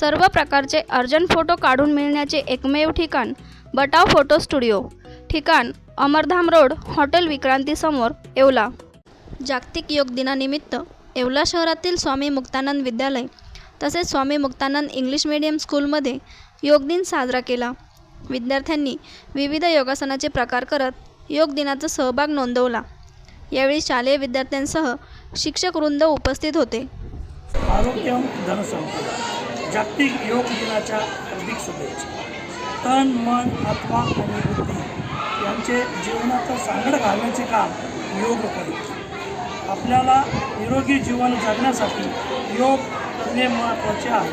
सर्व प्रकारचे urgent photo काढून मिळण्याचे एकमेव ठिकाण बटाव फोटो स्टुडिओ. ठिकाण अमरधाम रोड हॉटेल विक्रांतीसमोर येवला. जागतिक योग दिनानिमित्त येवला शहरातील स्वामी मुक्तानंद विद्यालय तसेच स्वामी मुक्तानंद इंग्लिश मीडियम स्कूलमध्ये योग दिन साजरा केला. विद्यार्थ्यांनी विविध योगासनाचे प्रकार करत योग दिनाचा सहभाग नोंदवला. यावेळी शालेय विद्यार्थ्यांसह शिक्षक वृंद उपस्थित होते. आरोग्य धनसंपदा. जागतिक योग दिनाच्या हार्दिक शुभेच्छा. तन मन आत्मा आणि बुद्धी यांचे जीवनाचं सांगड घालण्याचे काम योग करीत. आपल्याला निरोगी जीवन जगण्यासाठी योग करणे महत्त्वाचे आहे.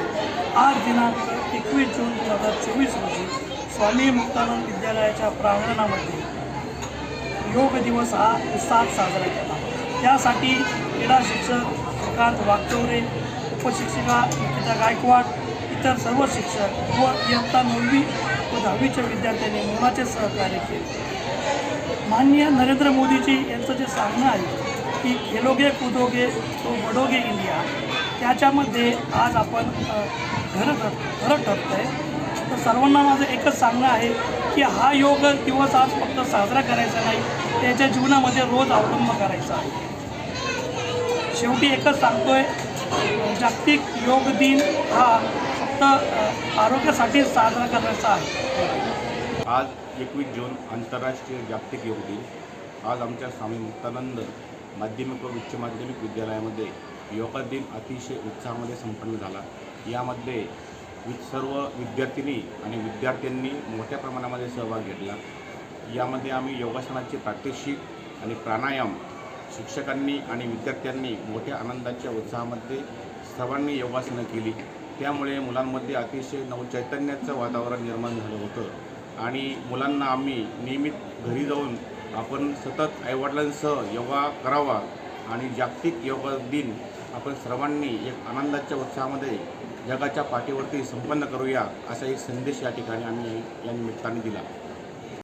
आज दिनांक एकवीस जून दोन हजार चोवीस रोजी स्वामी मुक्तानंद विद्यालयाच्या प्रांगणामध्ये योग दिवस हा उत्साहात साजरा केला. त्यासाठी क्रीडा शिक्षक श्रीकांत वागचौरे उपशिक्षिका निकिता गायकवाड इतर सर्व शिक्षक व इयत्ता नववी व दहावीच्या विद्यार्थ्यांनी मोलाचे सहकार्य केले. माननीय नरेंद्र मोदीजी यांचं जे सांगणं आहे की खेलोगे कुदोगे तो बडोगे इंडिया त्याच्यामध्ये आज आपण घर घरं ठर घरं ठरतो आहे तर सर्वांना माझं एकच सांगणं आहे की हा योग दिवस आज फक्त साजरा करायचा नाही त्याच्या जीवनामध्ये रोज अवलंब करायचा आहे. शेवटी एकच सांगतोय जागतिक योग दिन हा फक्त आरोग्यासाठी साजरा करायचा आहे. आज एकवीस जून आंतरराष्ट्रीय जागतिक योग दिन. आज आमच्या स्वामी मुक्तानंद माध्यमिक व उच्च माध्यमिक विद्यालयामध्ये योगा दिन अतिशय उत्साहामध्ये संपन्न झाला. यामध्ये वि सर्व विद्यार्थिनी आणि विद्यार्थ्यांनी मोठ्या प्रमाणामध्ये सहभाग घेतला. यामध्ये आम्ही योगासनाचे प्रात्यक्षिक आणि प्राणायाम शिक्षकांनी आणि विद्यार्थ्यांनी मोठ्या आनंदाच्या उत्साहामध्ये सर्वांनी योगासनं केली. त्यामुळे मुलांमध्ये अतिशय नवचैतन्याचं वातावरण निर्माण झालं होतं. आणि मुलांना आम्ही नियमित घरी जाऊन आपण सतत आईवडिलांसह योगा करावा आणि जागतिक योगा दिन आपण सर्वांनी एक आनंदाच्या उत्साहामध्ये जगाच्या पाठीवरती संपन्न करूया असा एक संदेश या ठिकाणी आम्ही या निमित्ताने दिला.